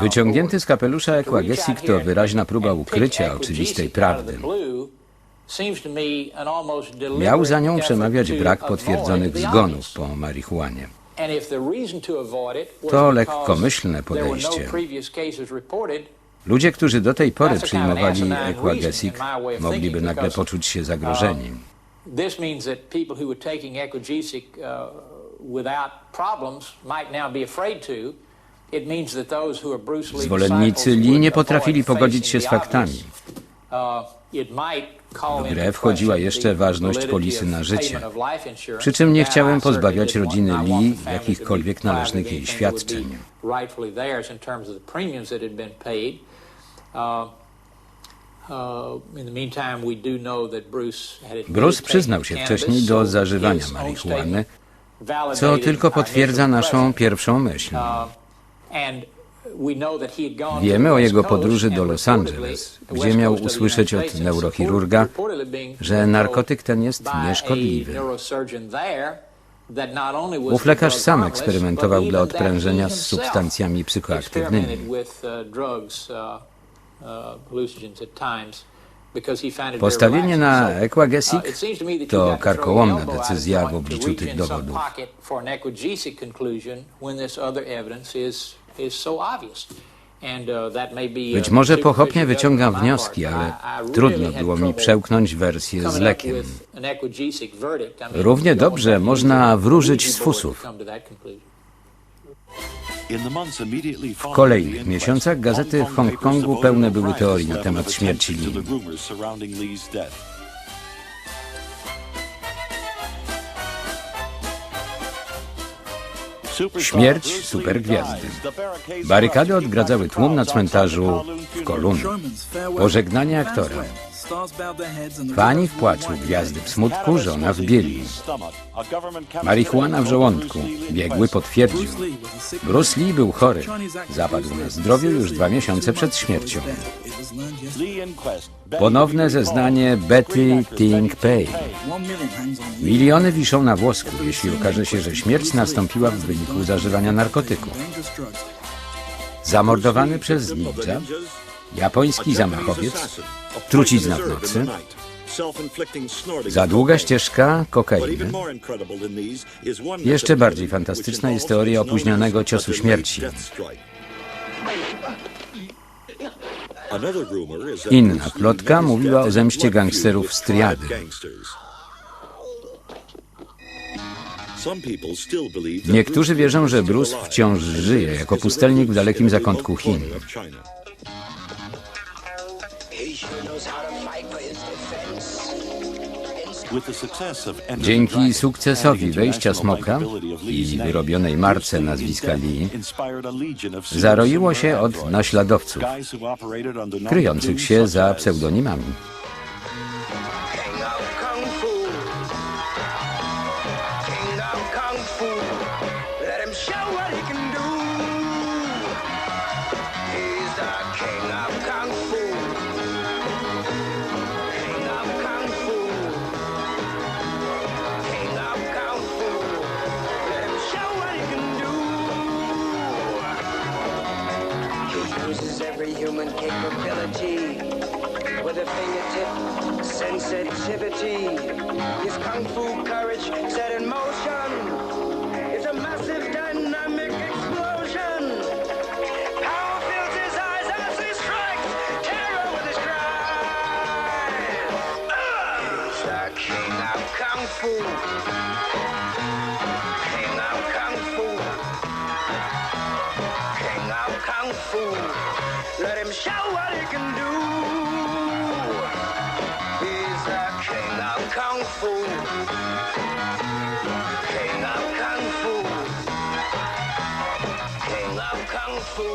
Wyciągnięty z kapelusza Equagesik to wyraźna próba ukrycia oczywistej prawdy. Miał za nią przemawiać brak potwierdzonych zgonów po marihuanie. To lekkomyślne podejście. Ludzie, którzy do tej pory przyjmowali Equagesik, mogliby nagle poczuć się zagrożeni. This uh, Zwolennicy Lee nie potrafili pogodzić się z faktami. Uh, W into grę wchodziła jeszcze ważność polisy na życie. Przy czym nie chciałem pozbawiać rodziny Lee jakichkolwiek należnych jej świadczeń. Uh, uh, Bruce przyznał się wcześniej do zażywania marihuany, co tylko potwierdza naszą pierwszą myśl. Wiemy o jego podróży do Los Angeles, gdzie miał usłyszeć od neurochirurga, że narkotyk ten jest nieszkodliwy. Ów lekarz sam eksperymentował dla odprężenia z substancjami psychoaktywnymi. uh, uh, uh, Postawienie na seems to karkołomna decyzja w obliczu tych dowodów. Uh, that may be a Być może superficial pochopnie wyciągam wnioski, ale I- I really trudno had było mi przełknąć wersję z lekiem. Równie dobrze można wróżyć z fusów. W kolejnych miesiącach gazety w Hongkongu pełne były teorii na temat śmierci Lee. Śmierć supergwiazdy. Barykady odgradzały tłum na cmentarzu w Kolumbii. Pożegnanie aktora. Fani w płaczu, gwiazdy w smutku, żona w bieli. Marihuana w żołądku. Biegły potwierdził. Bruce Lee był chory. Zapadł na zdrowiu już dwa miesiące przed śmiercią. Ponowne zeznanie Betty Ting Pei. Miliony wiszą na włosku, jeśli okaże się, że śmierć nastąpiła w wyniku zażywania narkotyków. Zamordowany przez ninja, japoński zamachowiec, trucizna w nocy, za długa ścieżka kokainy. Jeszcze bardziej fantastyczna jest teoria opóźnionego ciosu śmierci. Inna plotka mówiła o zemście gangsterów z triady. Niektórzy wierzą, że Bruce wciąż żyje jako pustelnik w dalekim zakątku Chin. Dzięki sukcesowi wejścia Smoka i wyrobionej marce nazwiska Lee zaroiło się od naśladowców, kryjących się za pseudonimami. King of Kung Fu. King of Kung Fu. Let him show what he can do. Uses every human capability with a fingertip sensitivity. His kung fu courage set in motion. It's a massive dynamic explosion. Power fills his eyes as he strikes king of kung fu. Can do. He's the king of kung fu. King of kung fu. King of kung fu.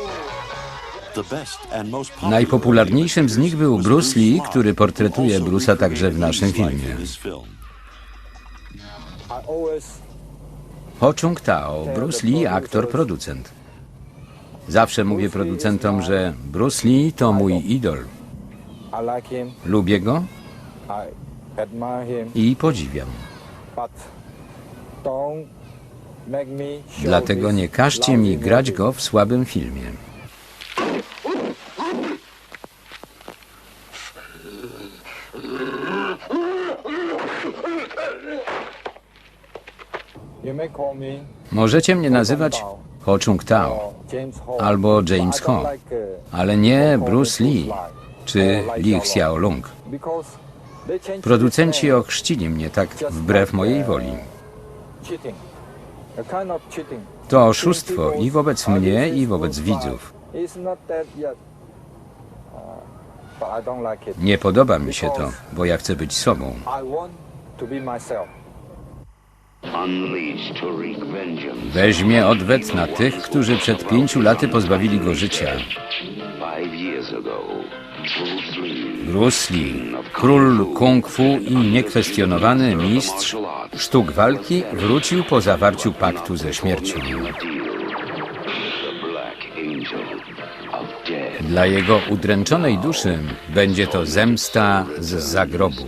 Najpopularniejszym z nich był Bruce Lee, który portretuje Bruce'a także w naszym filmie. Ho Chung Tao, Bruce Lee, aktor, producent. Zawsze mówię producentom, że Bruce Lee to mój idol. Lubię go I podziwiam. Dlatego nie każcie mi grać go w słabym filmie. Możecie mnie nazywać Ho Chung Tao, Albo James I don't Ho. like, uh, ale nie Bruce Lee czy Lee Xiaolong, Producenci ochrzcili mnie tak wbrew mojej woli. of cheating. To oszustwo i wobec mnie, i wobec widzów. Uh. Nie podoba mi się to, bo ja chcę być sobą. Weźmie odwet na tych, którzy przed pięciu laty pozbawili go życia. Bruce Lee, król kung fu i niekwestionowany mistrz sztuk walki, wrócił po zawarciu paktu ze śmiercią. Dla jego udręczonej duszy będzie to zemsta z zagrobu.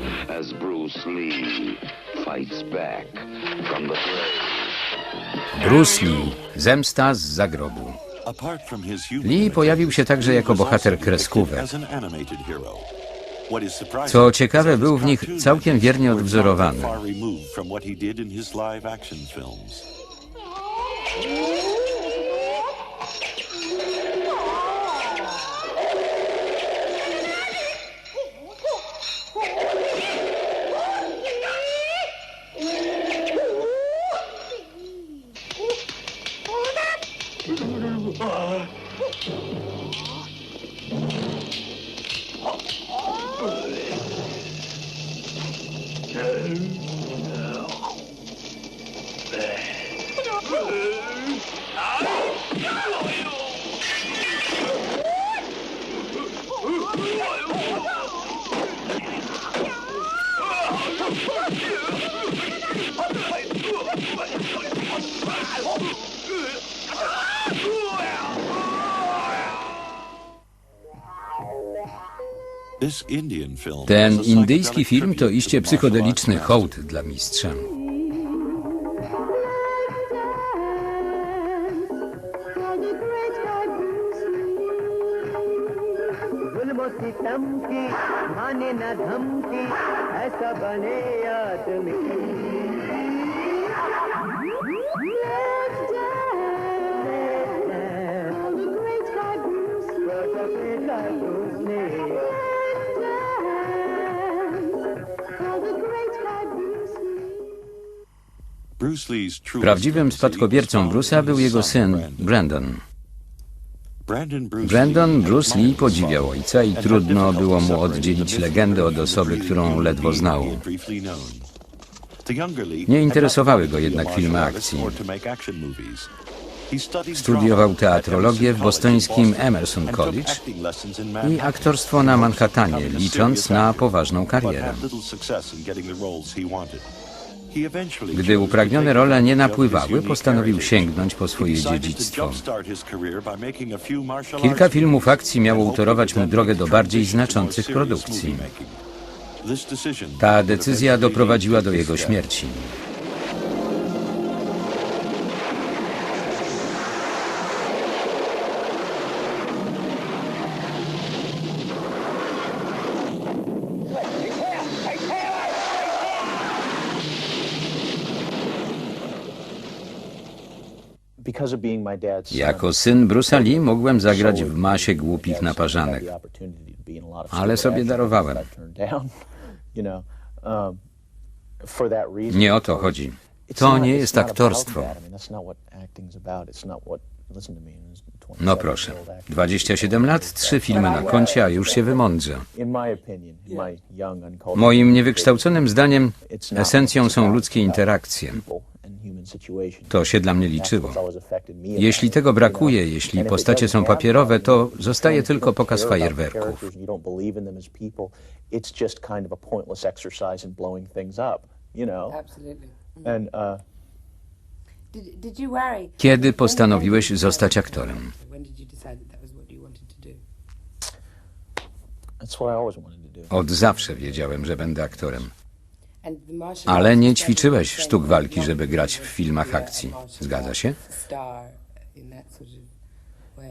Bruce Lee, zemsta z zagrobu. Lee pojawił się także jako bohater kreskówek. Co ciekawe, był w nich całkiem wiernie odwzorowany. Oh! Ten indyjski film to iście psychodeliczny hołd dla mistrza. Prawdziwym spadkobiercą Bruce'a był jego syn Brandon. Brandon Bruce Lee podziwiał ojca i trudno było mu oddzielić legendę od osoby, którą ledwo znał. Nie interesowały go jednak filmy akcji. Studiował teatrologię w bostońskim Emerson College i aktorstwo na Manhattanie, licząc na poważną karierę. Gdy upragnione role nie napływały, postanowił sięgnąć po swoje dziedzictwo. Kilka filmów akcji miało utorować mu drogę do bardziej znaczących produkcji. Ta decyzja doprowadziła do jego śmierci. Jako syn Bruce'a Lee mogłem zagrać w masie głupich naparzanek. Ale sobie darowałem. that I turned down, you know, um, for that reason. Nie o to chodzi. It's To nie jest aktorstwo. that. I mean, that's not what acting's about. It's not what- listen to me, it's 27 No proszę, year old actor. 27 lat, trzy filmy na koncie, a już się wymądrze. Moim niewykształconym zdaniem esencją są ludzkie interakcje. To się dla mnie liczyło. Jeśli tego brakuje, jeśli postacie są papierowe, to zostaje tylko pokaz fajerwerków. Kiedy postanowiłeś zostać aktorem? Od zawsze wiedziałem, że będę aktorem. Ale nie ćwiczyłeś sztuk walki, żeby grać w filmach akcji. Zgadza się?